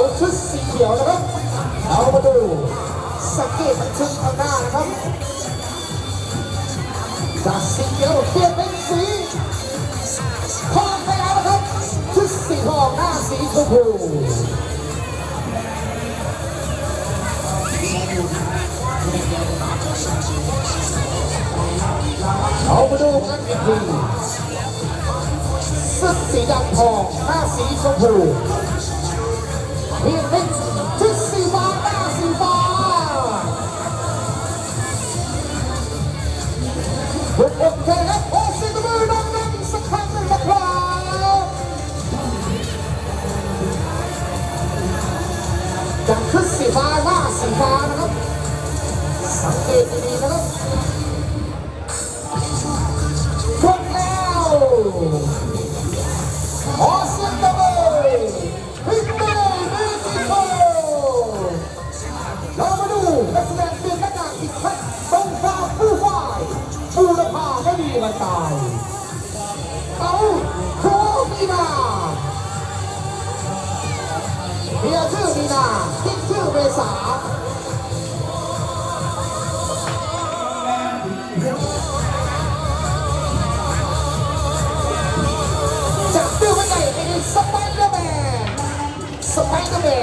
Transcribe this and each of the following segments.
าชุดสีเขียวนะครับเรามาดูสังเกตชุดข้างหน้านะครับจากสีเขียวเปลี่ยนเป็นสีทองไปแล้วนะครับชุดสีทองหน้าสีชมพูเรามาดูกันอีกทีชุดสีดำทองหน้าสีชมพู ฟ้านะครับสังเกตดีๆนะครับ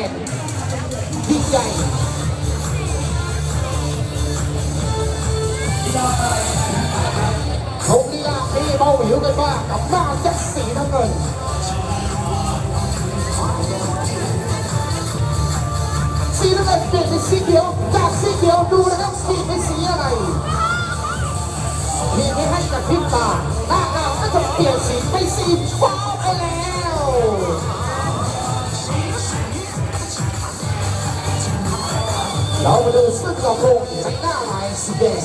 นยิ่งใหญ่เขาลีลาที่เบาหิวกันมากกับหน้าแจ็คสีน้ำเงินสีน้ำเงินเปลี่ยนเป็นสีเขียวจากสีเขียวดูนะครับสี เรามาดูซึ่งกับโรงในหน้าลายสีแดง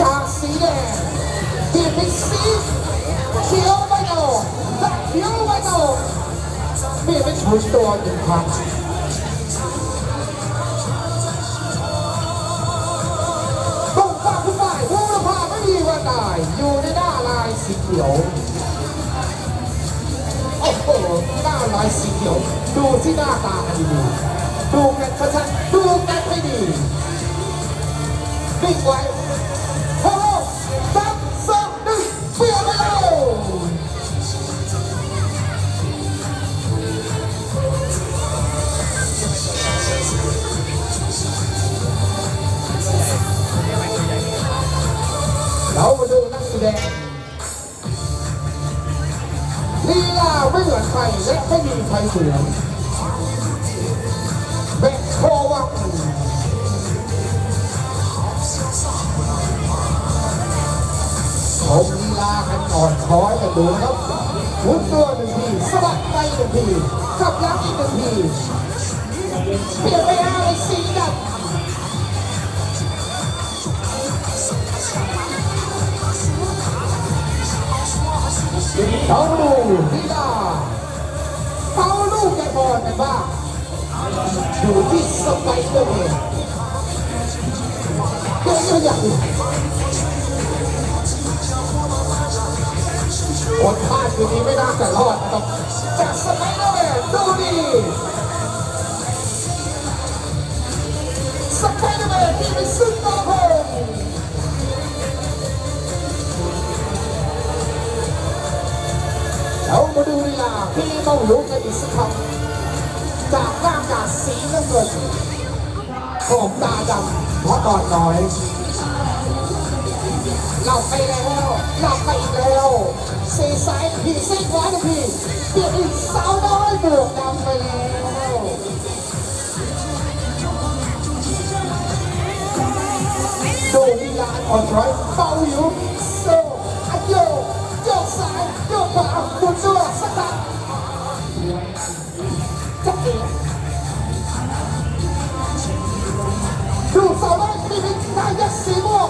จากสีแดงเปลี่ยนเป็นสีเขียวไปโตจากเขียวไปโตเปลี่ยนเป็นชุดตัวหนึ่งครั้ เขียว โอ้โหหน้าลายสีเขียว ดูที่หน้าตากันดีดูกันชัดๆดูกันให้ดีนิ่งไว้ เหมือนเบคโควังผมลีลากันอ่อนช้อยกันดูนะครับหมุนตัวหนึ่งทีสะบัดไปหนึ่งทีขับหลังอีกหนึ่งทีเปลี่ยนไปเอาสีดำเราดูลีลาเอาลูกแกบ อลกันบ้างอยู่ที่สไปเดอร์แมนก่งก็อย่างคนพลาดคืนนี้ไม่น่าจะรอดครับจากสไปเดอร์แมนดูดิสไปเดอร์แมนที่เป็นซึ่งตัวพงเรามาดูลีลาที่ต้องลุกกันอีกสักครั้ง จากหน้ากากสีน้ำเงินผมตาดำเพราะตอนน้อยเราไปแล้วเราไปอีกแล้วซีซ้ายพีซีขวาหนึ่งทีเปลี่ยนอีกสาวน้อยบวกดำไปแล้วดูลีลาอ่อนช้อยเบาอยู่โซ่อัดโยกโยกซ้ายโยกขวาหมุนตัวสกัดจับเอง ดูสาวน้อยที่เป็นายกสีม่วง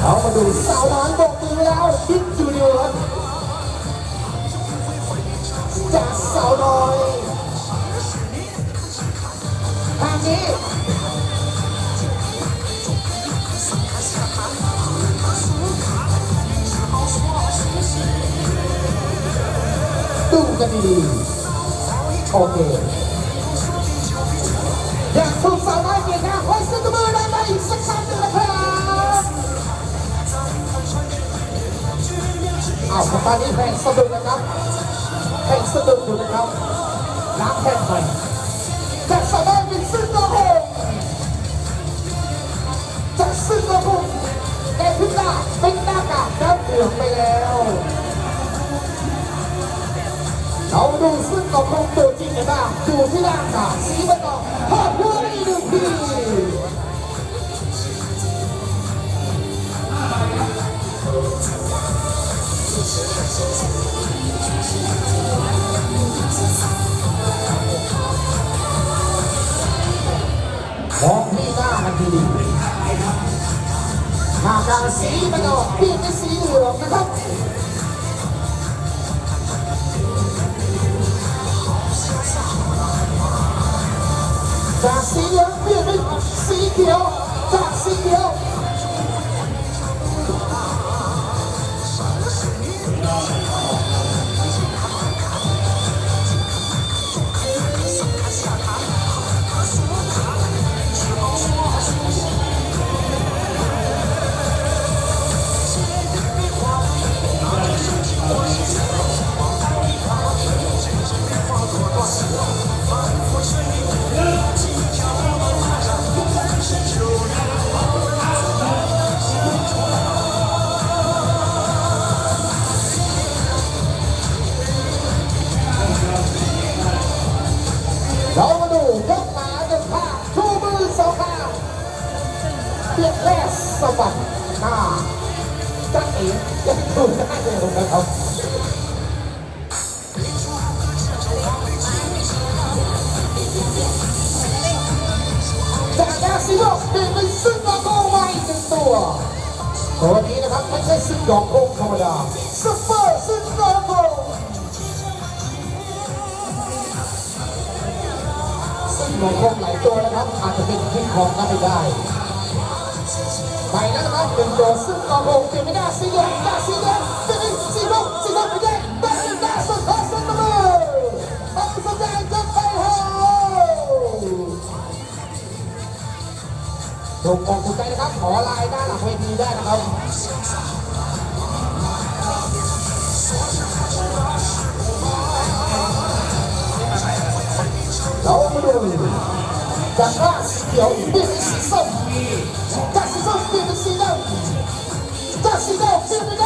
เรามาดูสาวน้อยบอกตีแล้วคิดจูเนียร์จากสาวน้อย กันดีๆโอเคอยากถูกสาวน้อยเกียรติค่ะขอเสียงตบมือได้ไหมอีกสักครั้งหนึ่งนะครับอ้าวตอนนี้แข่งสะดุดนะครับแข่งสะดุดอยู่นะครับล้างแข่งไป เราดูซึ่งกับคงตัวจริงกันบ้างดูที่ร่างกายสีมันออกพอดอีกหนึ่งทีมองที่หน้ามันดีหน้ากากสีมันออกเปลี่ยนเป็นสีเหลืองนะครับ จากสีเแรกสะบัดหน้าจักเอ๋ยังดูได้เลยนะครับจากดาซิโลเปลี่ยนเป็นซึ่งโกโก้ใหม่หนึ่งตัวตัวนี้นะครับไม่ใช่ซึ่งดอกโก้ธรรมดาซุปเปอร์ซึ่งโกโก้ซึ่งโกโก้หลายตัวนะครับอาจจะเป็นคิงคองก็ไม่ได้ ไปแล้วนะครับหนึ่งตัวซึ่งโกโก้เปลี่ยนไม่ได้สีเหลืองดาสีเหลืองเปลี่ยนเป็นสีส้มสีส้มไม่ได้ดาสีดาสุดท้ายสุดตะมือเอาแสดงจะไปโฮถูกอกถูกใจนะครับขอลน์ด้านหลังเวทีได้นะครับเรามาดูจากกล้าสีเขียวเปลี่ยนเป็นสีส้ม จากสีส้มเปลี่ยนเป็นสีดำจากสีดำเปลี่ยนเป็นแ